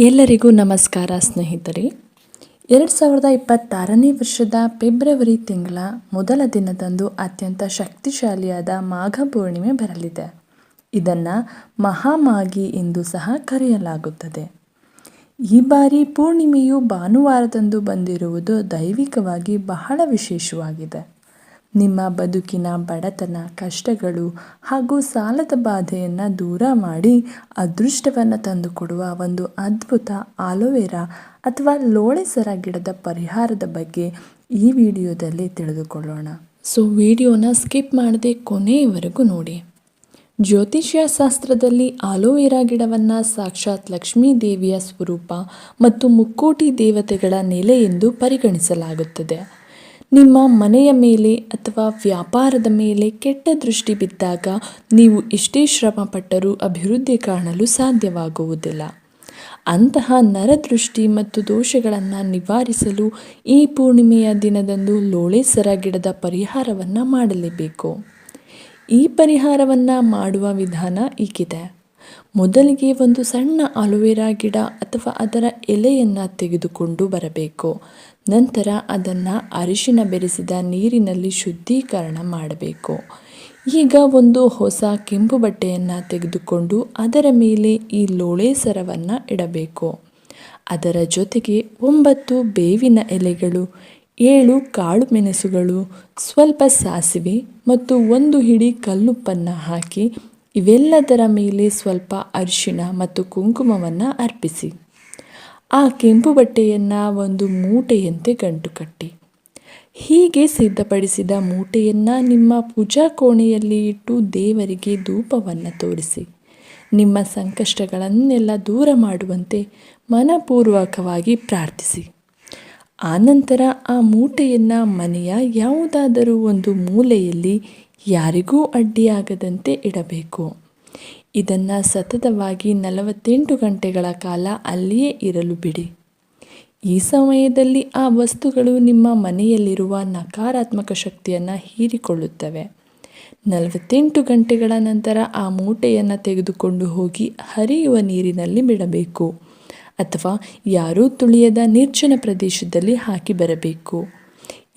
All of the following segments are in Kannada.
ಎಲ್ಲರಿಗೂ ನಮಸ್ಕಾರ ಸ್ನೇಹಿತರೆ. ಎರಡು ಸಾವಿರದ ಇಪ್ಪತ್ತಾರನೇ ವರ್ಷದ ಫೆಬ್ರವರಿ ತಿಂಗಳ ಮೊದಲ ದಿನದಂದು ಅತ್ಯಂತ ಶಕ್ತಿಶಾಲಿಯಾದ ಮಾಘ ಪೂರ್ಣಿಮೆ ಬರಲಿದೆ. ಇದನ್ನು ಮಹಾಮಾಗಿ ಎಂದು ಸಹ ಕರೆಯಲಾಗುತ್ತದೆ. ಈ ಬಾರಿ ಪೂರ್ಣಿಮೆಯು ಭಾನುವಾರದಂದು ಬಂದಿರುವುದು ದೈವಿಕವಾಗಿ ಬಹಳ ವಿಶೇಷವಾಗಿದೆ. ನಿಮ್ಮ ಬದುಕಿನ ಬಡತನ, ಕಷ್ಟಗಳು ಹಾಗೂ ಸಾಲದ ಬಾಧೆಯನ್ನು ದೂರ ಮಾಡಿ ಅದೃಷ್ಟವನ್ನು ತಂದುಕೊಡುವ ಒಂದು ಅದ್ಭುತ ಆಲೋವೆರಾ ಅಥವಾ ಲೋಳೆಸರ ಗಿಡದ ಪರಿಹಾರದ ಬಗ್ಗೆ ಈ ವಿಡಿಯೋದಲ್ಲಿ ತಿಳಿದುಕೊಳ್ಳೋಣ. ಸೊ, ವಿಡಿಯೋನ ಸ್ಕಿಪ್ ಮಾಡದೆ ಕೊನೆಯವರೆಗೂ ನೋಡಿ. ಜ್ಯೋತಿಷ್ಯ ಶಾಸ್ತ್ರದಲ್ಲಿ ಆಲೋವೆರಾ ಗಿಡವನ್ನು ಸಾಕ್ಷಾತ್ ಲಕ್ಷ್ಮೀ ದೇವಿಯ ಸ್ವರೂಪ ಮತ್ತು ಮುಕ್ಕೋಟಿ ದೇವತೆಗಳ ನೆಲೆ ಎಂದು ಪರಿಗಣಿಸಲಾಗುತ್ತದೆ. ನಿಮ್ಮ ಮನೆಯ ಮೇಲೆ ಅಥವಾ ವ್ಯಾಪಾರದ ಮೇಲೆ ಕೆಟ್ಟ ದೃಷ್ಟಿ ಬಿದ್ದಾಗ ನೀವು ಎಷ್ಟೇ ಶ್ರಮಪಟ್ಟರೂ ಅಭಿವೃದ್ಧಿ ಕಾಣಲು ಸಾಧ್ಯವಾಗುವುದಿಲ್ಲ. ಅಂತಹ ನರದೃಷ್ಟಿ ಮತ್ತು ದೋಷಗಳನ್ನು ನಿವಾರಿಸಲು ಈ ಪೂರ್ಣಿಮೆಯ ದಿನದಂದು ಲೋಳೆಸರ ಗಿಡದ ಪರಿಹಾರವನ್ನು ಮಾಡಲೇಬೇಕು. ಈ ಪರಿಹಾರವನ್ನು ಮಾಡುವ ವಿಧಾನ ಈಗಿದೆ. ಮೊದಲಿಗೆ ಒಂದು ಸಣ್ಣ ಅಲೋವೆರಾ ಗಿಡ ಅಥವಾ ಅದರ ಎಲೆಯನ್ನು ತೆಗೆದುಕೊಂಡು ಬರಬೇಕು. ನಂತರ ಅದನ್ನು ಅರಿಶಿನ ಬೆರೆಸಿದ ನೀರಿನಲ್ಲಿ ಶುದ್ಧೀಕರಣ ಮಾಡಬೇಕು. ಈಗ ಒಂದು ಹೊಸ ಕೆಂಪು ಬಟ್ಟೆಯನ್ನು ತೆಗೆದುಕೊಂಡು ಅದರ ಮೇಲೆ ಈ ಲೋಳೆ ಸರವನ್ನು ಇಡಬೇಕು. ಅದರ ಜೊತೆಗೆ ಒಂಬತ್ತು ಬೇವಿನ ಎಲೆಗಳು, ಏಳು ಕಾಳು ಮೆಣಸುಗಳು, ಸ್ವಲ್ಪ ಸಾಸಿವೆ ಮತ್ತು ಒಂದು ಹಿಡಿ ಕಲ್ಲುಪ್ಪನ್ನು ಹಾಕಿ ಇವೆಲ್ಲದರ ಮೇಲೆ ಸ್ವಲ್ಪ ಅರಿಶಿಣ ಮತ್ತು ಕುಂಕುಮವನ್ನು ಅರ್ಪಿಸಿ. ಆ ಕೆಂಪು ಬಟ್ಟೆಯನ್ನು ಒಂದು ಮೂಟೆಯಂತೆ ಗಂಟು ಕಟ್ಟಿ. ಹೀಗೆ ಸಿದ್ಧಪಡಿಸಿದ ಮೂಟೆಯನ್ನು ನಿಮ್ಮ ಪೂಜಾ ಕೋಣೆಯಲ್ಲಿ ಇಟ್ಟು ದೇವರಿಗೆ ಧೂಪವನ್ನು ತೋರಿಸಿ. ನಿಮ್ಮ ಸಂಕಷ್ಟಗಳನ್ನೆಲ್ಲ ದೂರ ಮಾಡುವಂತೆ ಮನಪೂರ್ವಕವಾಗಿ ಪ್ರಾರ್ಥಿಸಿ. ಆನಂತರ ಆ ಮೂಟೆಯನ್ನು ಮನೆಯ ಯಾವುದಾದರೂ ಒಂದು ಮೂಲೆಯಲ್ಲಿ ಯಾರಿಗೂ ಅಡ್ಡಿಯಾಗದಂತೆ ಇಡಬೇಕು. ಇದನ್ನು ಸತತವಾಗಿ ನಲವತ್ತೆಂಟು ಗಂಟೆಗಳ ಕಾಲ ಅಲ್ಲಿಯೇ ಇರಲು ಬಿಡಿ. ಈ ಸಮಯದಲ್ಲಿ ಆ ವಸ್ತುಗಳು ನಿಮ್ಮ ಮನೆಯಲ್ಲಿರುವ ನಕಾರಾತ್ಮಕ ಶಕ್ತಿಯನ್ನು ಹೀರಿಕೊಳ್ಳುತ್ತವೆ. ನಲವತ್ತೆಂಟು ಗಂಟೆಗಳ ನಂತರ ಆ ಮೂಟೆಯನ್ನು ತೆಗೆದುಕೊಂಡು ಹೋಗಿ ಹರಿಯುವ ನೀರಿನಲ್ಲಿ ಬಿಡಬೇಕು. ಅಥವಾ ಯಾರೂ ತುಳಿಯದ ನಿರ್ಜನ ಪ್ರದೇಶದಲ್ಲಿ ಹಾಕಿ ಬರಬೇಕು.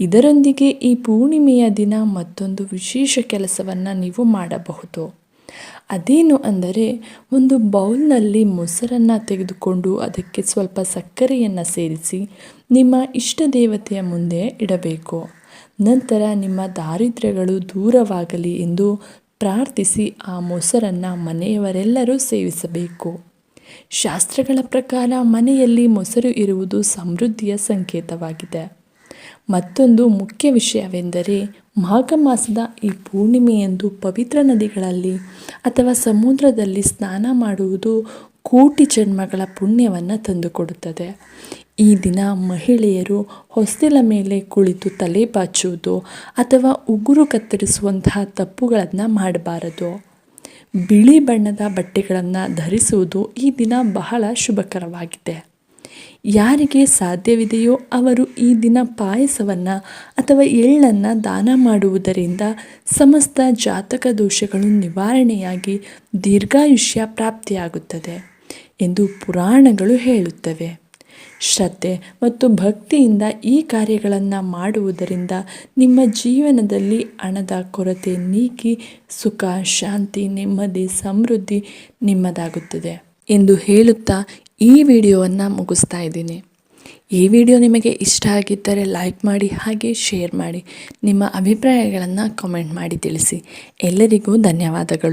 ಇದರೊಂದಿಗೆ ಈ ಪೂರ್ಣಿಮೆಯ ದಿನ ಮತ್ತೊಂದು ವಿಶೇಷ ಕೆಲಸವನ್ನು ನೀವು ಮಾಡಬಹುದು. ಅದೇನು ಅಂದರೆ, ಒಂದು ಬೌಲ್ನಲ್ಲಿ ಮೊಸರನ್ನು ತೆಗೆದುಕೊಂಡು ಅದಕ್ಕೆ ಸ್ವಲ್ಪ ಸಕ್ಕರೆಯನ್ನು ಸೇರಿಸಿ ನಿಮ್ಮ ಇಷ್ಟ ದೇವತೆಯ ಮುಂದೆ ಇಡಬೇಕು. ನಂತರ ನಿಮ್ಮ ದಾರಿದ್ರ್ಯಗಳು ದೂರವಾಗಲಿ ಎಂದು ಪ್ರಾರ್ಥಿಸಿ ಆ ಮೊಸರನ್ನು ಮನೆಯವರೆಲ್ಲರೂ ಸೇವಿಸಬೇಕು. ಶಾಸ್ತ್ರಗಳ ಪ್ರಕಾರ ಮನೆಯಲ್ಲಿ ಮೊಸರು ಇರುವುದು ಸಮೃದ್ಧಿಯ ಸಂಕೇತವಾಗಿದೆ. ಮತ್ತೊಂದು ಮುಖ್ಯ ವಿಷಯವೆಂದರೆ ಮಾಘ ಮಾಸದ ಈ ಪೂರ್ಣಿಮೆಯಂದು ಪವಿತ್ರ ನದಿಗಳಲ್ಲಿ ಅಥವಾ ಸಮುದ್ರದಲ್ಲಿ ಸ್ನಾನ ಮಾಡುವುದು ಕೋಟಿ ಜನ್ಮಗಳ ಪುಣ್ಯವನ್ನು ತಂದುಕೊಡುತ್ತದೆ. ಈ ದಿನ ಮಹಿಳೆಯರು ಹೊಸ್ತಿಲ ಮೇಲೆ ಕುಳಿತು ತಲೆ ಬಾಚುವುದು ಅಥವಾ ಉಗುರು ಕತ್ತರಿಸುವಂತಹ ತಪ್ಪುಗಳನ್ನು ಮಾಡಬಾರದು. ಬಿಳಿ ಬಣ್ಣದ ಬಟ್ಟೆಗಳನ್ನು ಧರಿಸುವುದು ಈ ದಿನ ಬಹಳ ಶುಭಕರವಾಗಿದೆ. ಯಾರಿಗೆ ಸಾಧ್ಯವಿದೆಯೋ ಅವರು ಈ ದಿನ ಪಾಯಸವನ್ನು ಅಥವಾ ಎಳ್ಳನ್ನು ದಾನ ಮಾಡುವುದರಿಂದ ಸಮಸ್ತ ಜಾತಕ ದೋಷಗಳು ನಿವಾರಣೆಯಾಗಿ ದೀರ್ಘಾಯುಷ್ಯ ಪ್ರಾಪ್ತಿಯಾಗುತ್ತದೆ ಎಂದು ಪುರಾಣಗಳು ಹೇಳುತ್ತವೆ. ಶ್ರದ್ಧೆ ಮತ್ತು ಭಕ್ತಿಯಿಂದ ಈ ಕಾರ್ಯಗಳನ್ನು ಮಾಡುವುದರಿಂದ ನಿಮ್ಮ ಜೀವನದಲ್ಲಿ ಹಣದ ಕೊರತೆ ನೀಗಿ ಸುಖ, ಶಾಂತಿ, ನೆಮ್ಮದಿ, ಸಮೃದ್ಧಿ ನಿಮ್ಮದಾಗುತ್ತದೆ ಎಂದು ಹೇಳುತ್ತಾ ಈ ವಿಡಿಯೋವನ್ನು ಮುಗಿಸ್ತಾ ಇದ್ದೀನಿ. ಈ ವಿಡಿಯೋ ನಿಮಗೆ ಇಷ್ಟ ಆಗಿದ್ದರೆ ಲೈಕ್ ಮಾಡಿ, ಹಾಗೆ ಶೇರ್ ಮಾಡಿ. ನಿಮ್ಮ ಅಭಿಪ್ರಾಯಗಳನ್ನು ಕಮೆಂಟ್ ಮಾಡಿ ತಿಳಿಸಿ. ಎಲ್ಲರಿಗೂ ಧನ್ಯವಾದಗಳು.